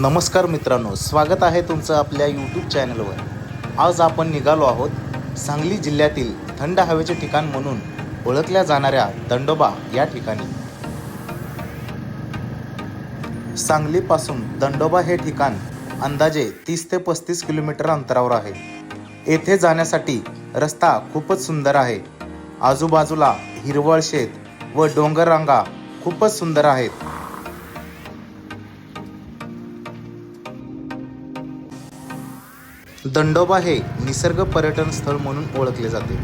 नमस्कार मित्रांनो स्वागत आहे तुमचं आपल्या यूट्यूब चॅनलवर आज आपण निघालो आहोत सांगली जिल्ह्यातील थंड हवेचे ठिकाण म्हणून ओळखल्या जाणाऱ्या दंडोबा या ठिकाणी. सांगलीपासून दंडोबा हे ठिकाण अंदाजे तीस ते पस्तीस किलोमीटर अंतरावर आहे. येथे जाण्यासाठी रस्ता खूपच सुंदर आहे. आजूबाजूला हिरवळ शेत व डोंगर रांगा खूपच सुंदर आहेत. दंडोबा हे निसर्ग पर्यटन स्थळ म्हणून ओळखले जाते.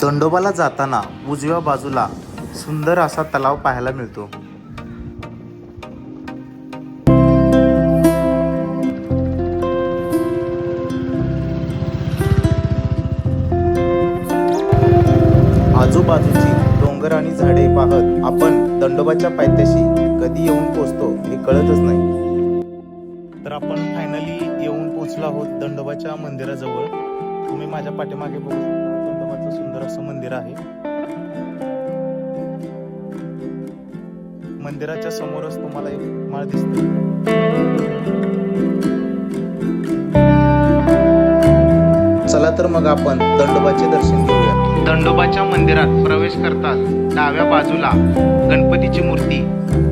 दंडोबाला जाताना उजव्या बाजूला सुंदर असा तलाव पाहायला मिळतो. आजूबाजूची डोंगर आणि झाडे पाहत आपण दंडोबाच्या पायथ्याशी कधी येऊन पोचतो हे कळतच नाही. तर आपण फायनली येऊन पोचलो आहोत दंडोबाच्या मंदिराजवळ. तुम्ही माझ्या पाठीमागे बघू शकता दंडोबाचं सुंदर असं मंदिर आहे. मंदिराच्या समोरच तुम्हाला एक माळ दिसते चला तर मग आपण दंडोबाचे दर्शन घेऊया. दंडोबाच्या मंदिरात प्रवेश करताच डाव्या बाजूला गणपतीची मूर्ती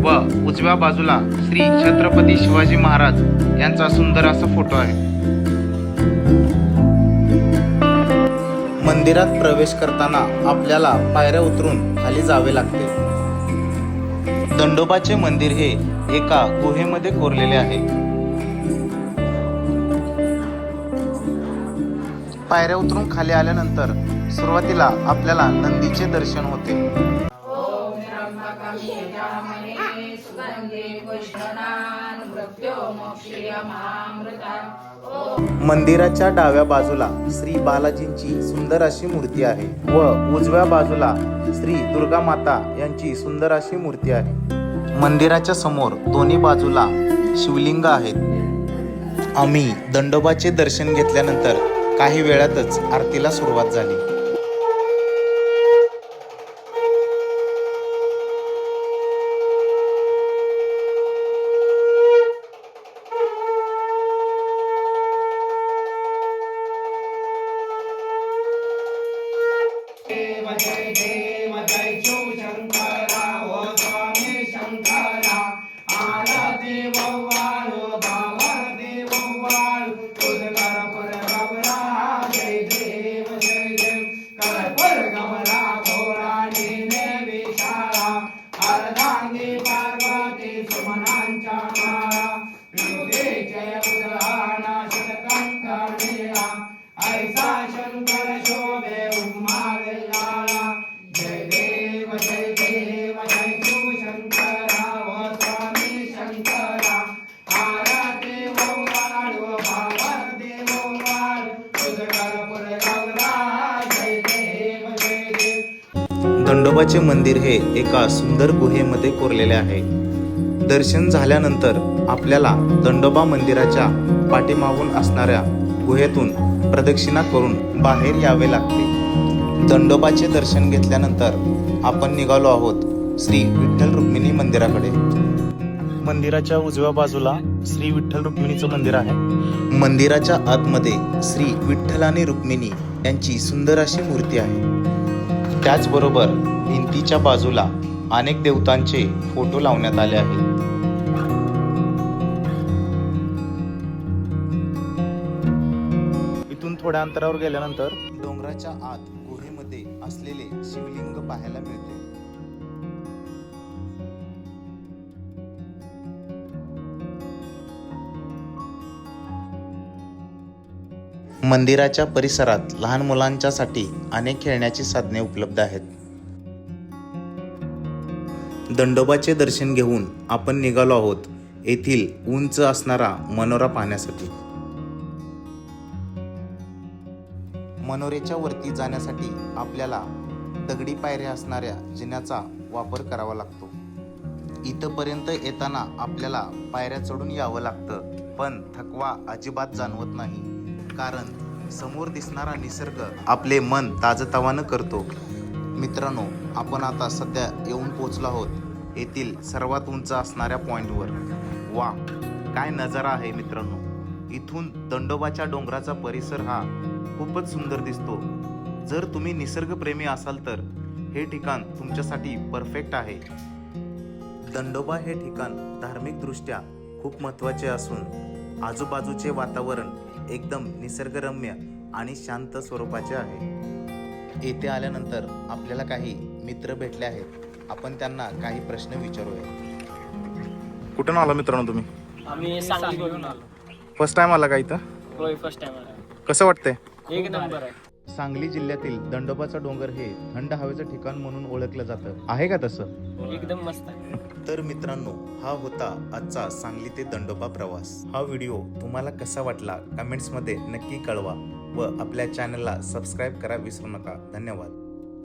व उजव्या बाजूला श्री छत्रपती शिवाजी महाराज यांचा सुंदर असा फोटो आहे. मंदिरात प्रवेश करताना आपल्याला पायऱ्या उतरून खाली जावे लागते. दंडोबाचे मंदिर हे एका गुहेमध्ये कोरलेले आहे. पायऱ्या उतरून खाली आल्यानंतर सुरुवातीला आपल्याला नंदीचे दर्शन होते. मंदिराच्या डाव्या बाजूला श्री बालाजींची सुंदर अशी मूर्ती आहे व उजव्या बाजूला श्री दुर्गा माता यांची सुंदर अशी मूर्ती आहे. मंदिराच्या समोर दोन्ही बाजूला शिवलिंग आहेत. आम्ही दंडोबाचे दर्शन घेतल्यानंतर काही वेळातच आरतीला सुरुवात झाली. देव जय जय ऐसा शंकर शोभे जय देव जय देव जय शिव शंकरा. व स्वामी शंकरा गौरा जय देव जय देव. दंडोबाचे मंदिर हे एका सुंदर गुहेमध्ये कोरलेले आहे. दर्शन झाल्यानंतर आपल्याला दंडोबा मंदिराच्या पाठीमागून असणाऱ्या गुहेतून प्रदक्षिणा करून बाहेर यावे लागते. दंडोबाचे दर्शन घेतल्यानंतर आपण निघालो आहोत श्री विठ्ठल रुक्मिणी मंदिराकडे. मंदिराच्या उजव्या बाजूला श्री विठ्ठल रुक्मिणीचं मंदिर आहे. मंदिराच्या आतमध्ये श्री विठ्ठल आणि रुक्मिणी यांची सुंदर अशी मूर्ती आहे. त्याचबरोबर भिंतीच्या बाजूला अनेक देवतांचे फोटो लावण्यात आले आहेत. इथून थोड्या अंतरावर गेल्यानंतर डोंगराच्या आत गुहेमध्ये असलेले शिवलिंग पाहायला मिळते. मंदिराच्या परिसरात लहान मुलांच्यासाठी अनेक खेळण्याची साधने उपलब्ध आहेत. दंडोबाचे दर्शन घेऊन आपण निघालो आहोत येथील उंच असणारा मनोरा पाहण्यासाठी. मनोरेच्या वरती जाण्यासाठी आपल्याला दगडी पायऱ्या असणाऱ्या जिन्याचा वापर करावा लागतो. इथंपर्यंत येताना आपल्याला पायऱ्या चढून यावं लागतं पण थकवा अजिबात जाणवत नाही कारण समोर दिसणारा निसर्ग आपले मन ताजतवानं करतो. मित्रांनो आपण आता सध्या येऊन पोचलो आहोत येथील सर्वात उंच असणाऱ्या पॉईंटवर वा काय नजारा आहे मित्रांनो. इथून दंडोबाच्या डोंगराचा परिसर हा खूपच सुंदर दिसतो. जर तुम्ही निसर्गप्रेमी असाल तर हे ठिकाण तुमच्यासाठी परफेक्ट आहे. दंडोबा हे ठिकाण धार्मिकदृष्ट्या खूप महत्त्वाचे असून आजूबाजूचे वातावरण एकदम निसर्गरम्य आणि शांत स्वरूपाचे आहे. येथे आल्यानंतर आपल्याला काही मित्र भेटले आहेत. आपण त्यांना काही प्रश्न विचारूया. कुठून आला मित्रांनो तुम्ही? आम्ही आलो. फर्स्ट टाइम आला का इथं? होय फर्स्ट टाइम आला. कसं वाटतंय? एक नंबर आहे. सांगली जिल्ह्यातील दंडोबाचा डोंगर हे थंड हवेचं ठिकाण म्हणून ओळखलं जातं. आहे का तसं? एकदम मस्त आहे. तर मित्रांनो हा होता आजचा सांगली ते दंडोबा प्रवास. हा व्हिडिओ तुम्हाला कसा वाटला? कमेंट्समध्ये नक्की कळवा. व आपल्या चॅनलला सबस्क्राईब करा विसरू नका. धन्यवाद.